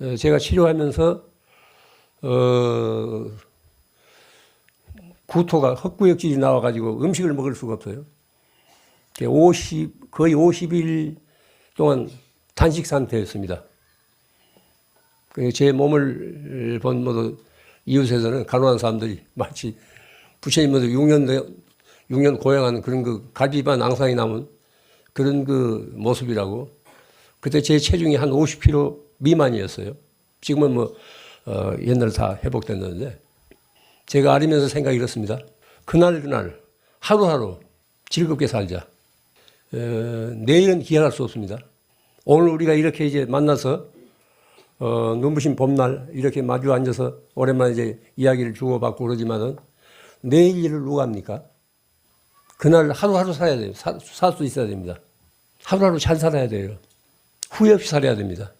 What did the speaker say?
어, 제가 치료하면서 어, 구토가 헛구역질이 나와가지고 음식을 먹을 수가 없어요. 50 거의 50일 동안 단식 상태였습니다. 그제 몸을 본 모두 이웃에서는 가난한 사람들이 마치 부처님도 6년 6년 고행한 그런 그 갈비반 앙상이 남은 그런 그 모습이라고. 그때 제 체중이 한 50kg 미만이었어요. 지금은 뭐 어, 옛날 다 회복됐는데 제가 알면서 생각이 이렇습니다. 그날 그날 하루하루 즐겁게 살자. 어, 내일은 기약할 수 없습니다. 오늘 우리가 이렇게 이제 만나서 어, 눈부신 봄날 이렇게 마주 앉아서 오랜만에 이제 이야기를 주고받고 그러지만은 내일 일을 누가 합니까? 그날 하루하루 살아야 돼요. 살 수 있어야 됩니다. 하루하루 잘 살아야 돼요. 후회 없이 살아야 됩니다.